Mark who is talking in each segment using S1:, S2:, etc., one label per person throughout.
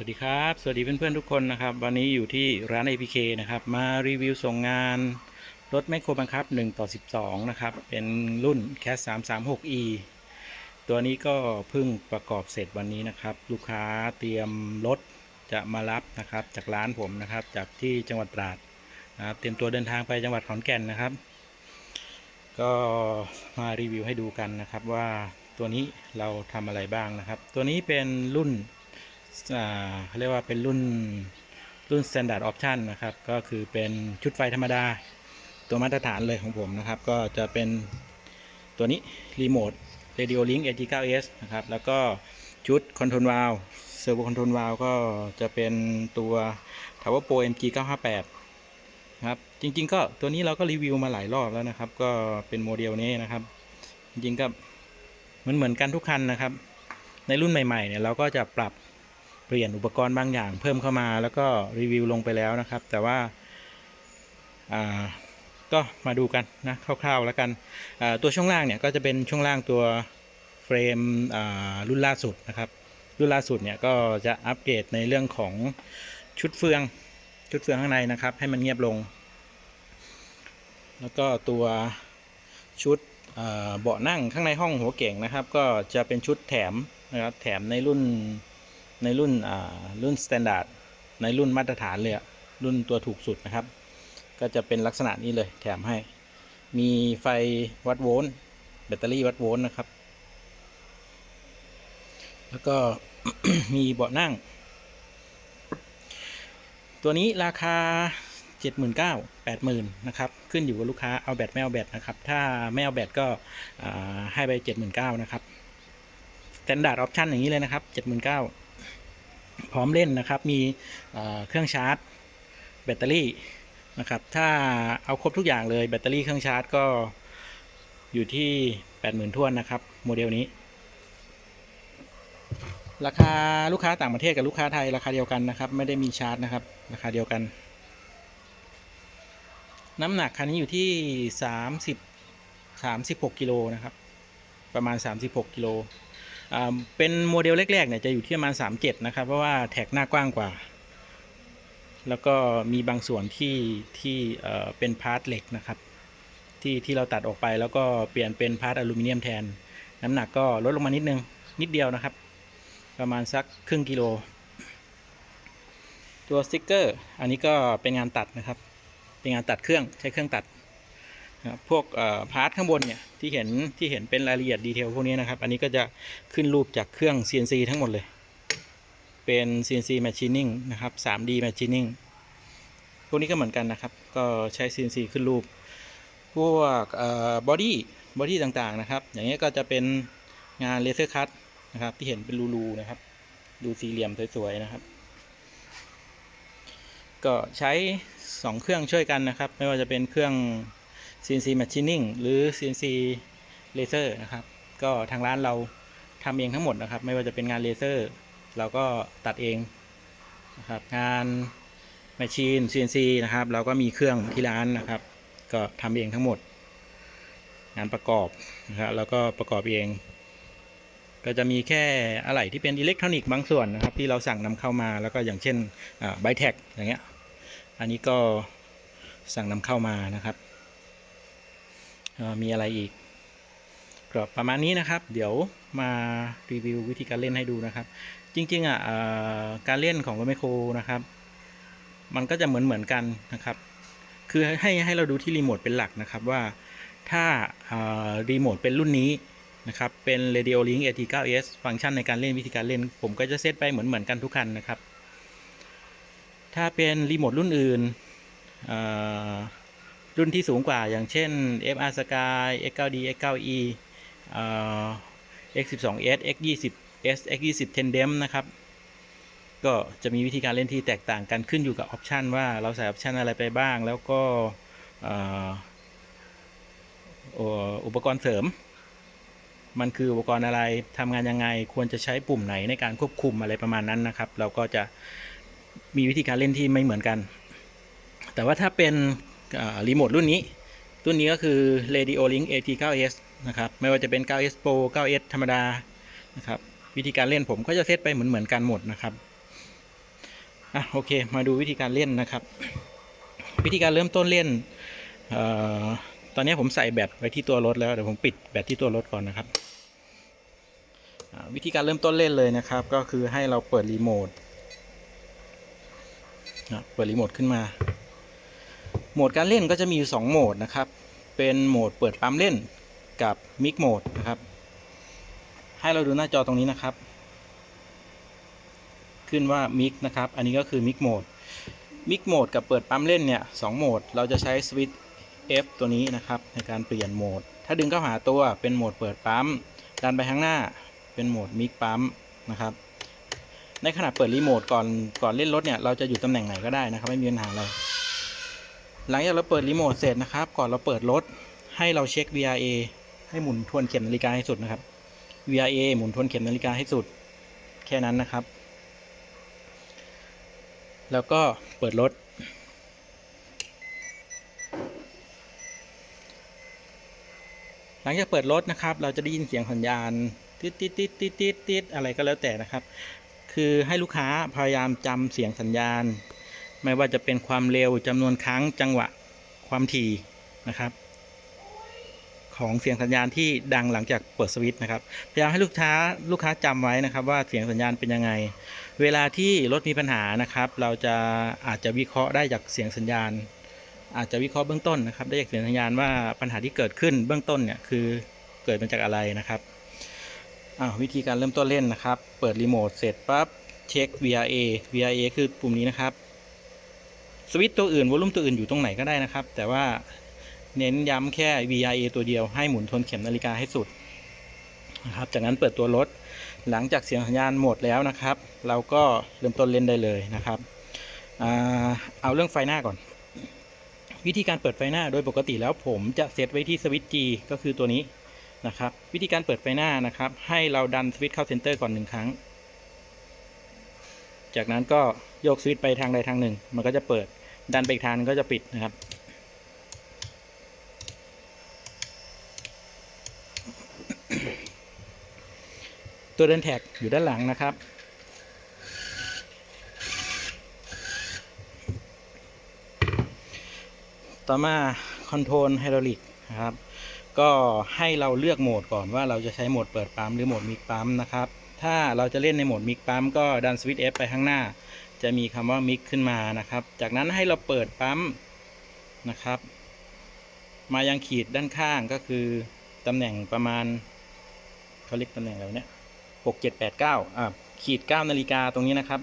S1: วัสดีครับ สวัสดีเพื่อนๆทุกคนนะครับ วันนี้อยู่ที่ร้าน APK นะครับ มารีวิวส่งงานรถแมคโครบังคับ 1 ต่อ 12 นะครับ เป็นรุ่น CAT 336E ตัวนี้ก็เพิ่งประกอบเสร็จวันนี้นะครับ ลูกค้าเตรียมรถจะมารับนะครับ จากร้านผมนะครับ จากที่จังหวัดตราดนะครับ เตรียมตัวเดินทางไปจังหวัดขอนแก่นนะครับ ก็มารีวิวให้ดูกันนะครับว่าตัวนี้เราทำอะไรบ้างนะครับ ตัวนี้เป็นรุ่น เขาเรียกว่าเป็นรุ่นรุ่น standard option นะครับ ก็คือเป็นชุดไฟธรรมดาตัวมาตรฐานเลยของผมนะครับ ก็จะเป็นตัวนี้รีโมท Radio Link AT9S นะครับ แล้วก็ชุด Control Valve Servo Control Valve ก็จะเป็นตัว Tower Pro MG 958 ครับจริง ๆ ก็ตัวนี้เราก็รีวิวมาหลายรอบแล้วนะครับ ก็เป็นโมเดลนี้นะครับ จริงๆก็เหมือนเหมือนกันทุกคันนะครับ ในรุ่นใหม่ๆเนี่ยเราก็จะปรับ เปลี่ยนอุปกรณ์บางอย่างเพิ่มเข้ามาแล้วก็รีวิวลงไปแล้วนะครับ แต่ว่าก็มาดูกันนะคร่าวๆแล้วกันตัวช่วงล่างเนี่ยก็จะเป็นช่วงล่างตัวเฟรมรุ่นล่าสุดนะครับรุ่นล่าสุดเนี่ยก็จะอัปเกรดในเรื่องของชุดเฟืองชุดเฟืองข้างในนะครับ ให้มันเงียบลง แล้วก็ตัวชุดเบาะนั่งข้างในห้องหัวเก่งนะครับ ก็จะเป็นชุดแถมนะครับแถมในรุ่น ในรุ่นรุ่นสแตนดาร์ดในรุ่นมาตรฐานเลยอะรุ่นตัวถูกสุดนะครับ ก็จะเป็นลักษณะนี้เลยแถมให้ มีไฟวัดโวลต์แบตเตอรี่วัดโวลต์นะครับ แล้วก็มีเบาะนั่ง ตัวนี้ราคา 79,000 80,000นะครับขึ้นอยู่กับลูกค้าเอาแบตไม่เอาแบตนะครับ ถ้าไม่เอาแบตก็ให้ไป 79,000นะครับสแตนดาร์ดออปชันอย่างนี้เลยนะครับ 79,000 พร้อมเล่นนะครับ มีเครื่องชาร์จแบตเตอรี่นะครับ ถ้าเอาครบทุกอย่างเลยแบตเตอรี่เครื่องชาร์จก็อยู่ที่80,000ท้วนนะครับ โมเดลนี้ ราคาลูกค้าต่างประเทศกับลูกค้าไทยราคาเดียวกันนะครับ ไม่ได้มีชาร์จนะครับ ราคาเดียวกัน น้ำหนักคันนี้อยู่ที่ 30 36กิโลนะครับ ประมาณ 36กิโล เป็นโมเดลแรกๆเนี่ยจะอยู่ที่ประมาณ 37 นะครับ เพราะว่าแท็กหน้ากว้างกว่า แล้วก็มีบางส่วนที่ที่เป็นพาร์ทเหล็กนะครับที่ที่เราตัดออกไปแล้วก็เปลี่ยนเป็นพาร์ทอลูมิเนียมแทน น้ำหนักก็ลดลงมานิดนึง นิดเดียวนะครับ ประมาณสักครึ่งกิโล ตัวสติกเกอร์ อันนี้ก็เป็นงานตัดนะครับ เป็นงานตัดเครื่องใช้เครื่องตัด นะครับพวกพาร์ทข้างบนเนี่ยที่เห็นที่เห็นเป็นรายละเอียดดีเทลพวกนี้นะครับอันนี้ก็จะขึ้นรูปจากเครื่อง CNC ทั้งหมดเลย เป็น CNC machining นะครับ 3D machining พวกนี้ก็เหมือนกันนะครับ ก็ใช้ CNC ขึ้นรูป พวกบอดี้บอดี้ต่างๆนะครับ อย่างเงี้ยก็จะเป็นงานเลเซอร์คัตนะครับ ที่เห็นเป็นรูๆนะครับ ดูสี่เหลี่ยมสวยๆนะครับ ก็ใช้ 2 เครื่องช่วยกันนะครับ ไม่ว่าจะเป็นเครื่อง CNC Machining หรือ CNC Laser นะครับ ก็ทางร้านเราทำเองทั้งหมดนะครับ ไม่ว่าจะเป็นงานเลเซอร์ เราก็ตัดเองนะครับ งาน Machine CNC นะครับ เราก็มีเครื่องที่ร้านนะครับ ก็ทำเองทั้งหมด งานประกอบนะครับแล้วก็ประกอบเอง ก็จะมีแค่อะไหล่ที่เป็นอิเล็กทรอนิกส์บางส่วนนะครับ ที่เราสั่งนำเข้ามาแล้วก็อย่างเช่นไบแท็กอย่างเงี้ย อันนี้ก็สั่งนำเข้ามานะครับ มีอะไรอีกก็ประมาณนี้นะครับ เดี๋ยวมารีวิววิธีการเล่นให้ดูนะครับ จริงๆอะการเล่นของรถไมโครนะครับ มันก็จะเหมือนเหมือนกันนะครับ คือให้ให้เราดูที่รีโมทเป็นหลักนะครับว่าถ้ารีโมทเป็นรุ่นนี้นะครับเป็น Radio Link AT9S ฟังก์ชันในการเล่นวิธีการเล่น ผมก็จะเซตไปเหมือนเหมือนกันทุกคันนะครับ ถ้าเป็นรีโมทรุ่นอื่น รุ่นที่สูงกว่าอย่างเช่น FR Sky X9D X9E เอ่อ X12S X20S X20 Tandem นะครับ ก็จะมีวิธีการเล่นที่แตกต่างกันขึ้นอยู่กับออปชันว่าเราใส่ออปชันอะไรไปบ้าง แล้วก็อุปกรณ์เสริม มันคืออุปกรณ์อะไรทำงานยังไงควรจะใช้ปุ่มไหนในการควบคุมอะไรประมาณนั้นนะครับ เราก็จะมีวิธีการเล่นที่ไม่เหมือนกัน แต่ว่าถ้าเป็น รีโมทรุ่นนี้ รุ่นนี้ก็คือ Radio Link AT9S นะครับ ไม่ว่าจะเป็น 9S Pro 9S ธรรมดา นะครับ วิธีการเล่นผมก็จะเซตไปเหมือนเหมือนกันหมดนะครับ อะโอเค มาดูวิธีการเล่นนะครับ วิธีการเริ่มต้นเล่นเอ่อตอนนี้ผมใส่แบตไว้ที่ตัวรถแล้ว เดี๋ยวผมปิดแบตที่ตัวรถก่อนนะครับ วิธีการเริ่มต้นเล่นเลยนะครับ ก็คือให้เราเปิดรีโมทนะเปิดรีโมทขึ้นมา โหมดการเล่นก็จะมีอยู่2โหมดนะครับ เป็นโหมดเปิดปั๊มเล่นกับมิกโหมดนะครับ ให้เราดูหน้าจอตรงนี้นะครับ ขึ้นว่ามิกนะครับ อันนี้ก็คือมิกโหมด มิกโหมดกับเปิดปั๊มเล่นเนี่ยสองโหมด เราจะใช้สวิตช์ F ตัวนี้นะครับในการเปลี่ยนโหมด ถ้าดึงเข้าหาตัวเป็นโหมดเปิดปั๊ม ดันไปข้างหน้าเป็นโหมดมิกปั๊มนะครับ ในขณะเปิดรีโมทก่อนก่อนเล่นรถเนี่ยเราจะอยู่ตำแหน่งไหนก็ได้นะครับไม่มีปัญหาอะไร หลังจากเราเปิดรีโมทเสร็จนะครับ ก่อนเราเปิดรถให้เราเช็ค VRA ให้หมุนทวนเข็มนาฬิกาให้สุดนะครับ VRA หมุนทวนเข็มนาฬิกาให้สุด แค่นั้นนะครับ แล้วก็เปิดรถ หลังจากเปิดรถนะครับ เราจะได้ยินเสียงสัญญาณติดติดติดติดติดติดอะไรก็แล้วแต่นะครับ คือให้ลูกค้าพยายามจำเสียงสัญญาณ ไม่ว่าจะเป็นความเร็วจำนวนครั้งจังหวะความถี่นะครับ ของเสียงสัญญาณที่ดังหลังจากเปิดสวิตช์นะครับพยายามให้ลูกค้าลูกค้าจำไว้นะครับ ว่าเสียงสัญญาณเป็นยังไง เวลาที่รถมีปัญหานะครับ เราจะอาจจะวิเคราะห์ได้จากเสียงสัญญาณ อาจจะวิเคราะห์เบื้องต้นนะครับ ได้จากเสียงสัญญาณว่าปัญหาที่เกิดขึ้นเบื้องต้นเนี่ยคือเกิดมาจากอะไรนะครับววิธีการเริ่มต้นเล่นนะครับ เปิดรีโมทเสร็จปั๊บเช็ค VRA VRA คือปุ่มนี้นะครับ สวิตตัวอื่นวอลลุ่มตัวอื่นอยู่ตรงไหนก็ได้นะครับ แต่ว่าเน้นย้ำแค่ VRA ตัวเดียวให้หมุนทวนเข็มนาฬิกาให้สุดนะครับ จากนั้นเปิดตัวรถ หลังจากเสียงสัญญาณหมดแล้วนะครับ เราก็เริ่มต้นเล่นได้เลยนะครับเอาเรื่องไฟหน้าก่อน วิธีการเปิดไฟหน้าโดยปกติแล้วผมจะเซตไว้ที่สวิตช์ G ก็คือตัวนี้นะครับ วิธีการเปิดไฟหน้านะครับ ให้เราดันสวิตช์เข้าเซนเตอร์ก่อนหนึ่งครั้ง จากนั้นก็โยกสวิตช์ไปทางใดทางหนึ่ง มันก็จะเปิด ดันไปอีกทางนึงก็จะปิดนะครับ ตัวเดินแท็กอยู่ด้านหลังนะครับ ต่อมาคอนโทรลไฮดรอลิกนะครับ ก็ให้เราเลือกโหมดก่อนว่าเราจะใช้โหมดเปิดปั๊มหรือโหมดมิกปั๊มนะครับ ถ้าเราจะเล่นในโหมดมิกปั๊มก็ดันสวิตช์ F ไปข้างหน้า จะมีคำว่ามิกขึ้นมานะครับ จากนั้นให้เราเปิดปั๊มนะครับ มายังขีดด้านข้างก็คือตำแหน่งประมาณเขาเรียกตำแหน่งอะไรเนี่ยหกเจ็ดแปดเก้าอ่าขีดเก้านาฬิกาตรงนี้นะครับ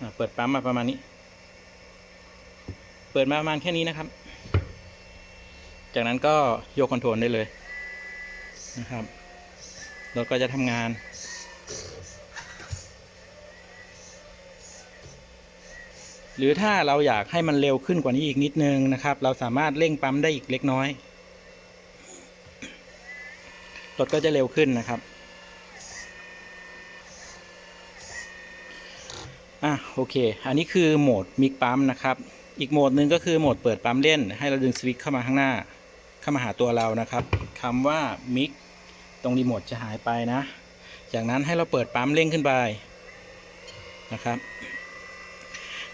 S1: อ่าเปิดปั๊มมาประมาณนี้ เปิดมาประมาณแค่นี้นะครับ จากนั้นก็โยกคอนโทรลได้เลยนะครับรถก็จะทำงาน หรือถ้าเราอยากให้มันเร็วขึ้นกว่านี้อีกนิดนึงนะครับ เราสามารถเร่งปั๊มได้อีกเล็กน้อยรถก็จะเร็วขึ้นนะครับอะโอเค อันนี้คือโหมดมิกปั๊มนะครับ อีกโหมดหนึ่งก็คือโหมดเปิดปั๊มเล่น ให้เราดึงสวิตช์เข้ามาข้างหน้า เข้ามาหาตัวเรานะครับคำว่ามิกตรงรีโมทจะหายไปนะ จากนั้นให้เราเปิดปั๊มเร่งขึ้นไปนะครับ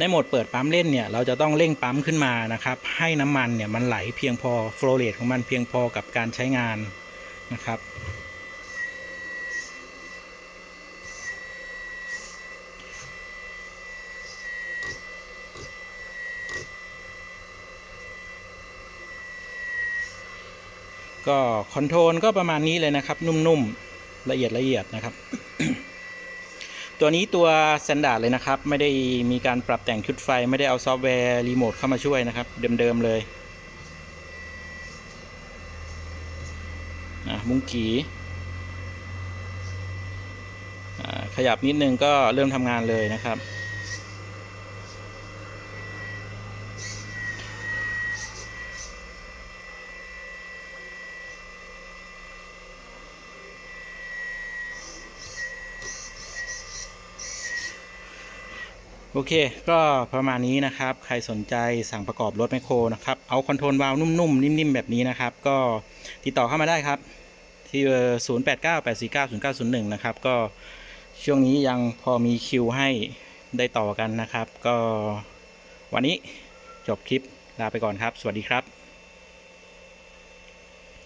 S1: ในโหมดเปิดปั๊มเล่นเนี่ยเราจะต้องเร่งปั๊มขึ้นมานะครับ ให้น้ำมันเนี่ยมันไหลเพียงพอโฟลเรทของมันเพียงพอกับการใช้งานนะครับก็คอนโทรลก็ประมาณนี้เลยนะครับ นุ่มๆ ละเอียดละเอียดนะครับ ตัวนี้ตัวสแตนดาร์ดเลยนะครับ ไม่ได้มีการปรับแต่งชุดไฟ ไม่ได้เอาซอฟต์แวร์รีโมทเข้ามาช่วยนะครับ เดิมๆเลยนะมุ้งกีอ่ขยับนิดนึงก็เริ่มทำงานเลยนะครับ โอเค ก็ประมาณนี้นะครับ ใครสนใจสั่งประกอบรถแมคโครนะครับ เอาคอนโทรลวาล์วนุ่มๆ นิ่มๆ แบบนี้นะครับ ก็ติดต่อเข้ามาได้ครับ ที่เบอร์0 8 9 8 4 9 0 9 0 1 นะครับ ก็ช่วงนี้ยังพอมีคิวให้ได้ต่อกันนะครับ ก็วันนี้จบคลิปลาไปก่อนครับ สวัสดีครับ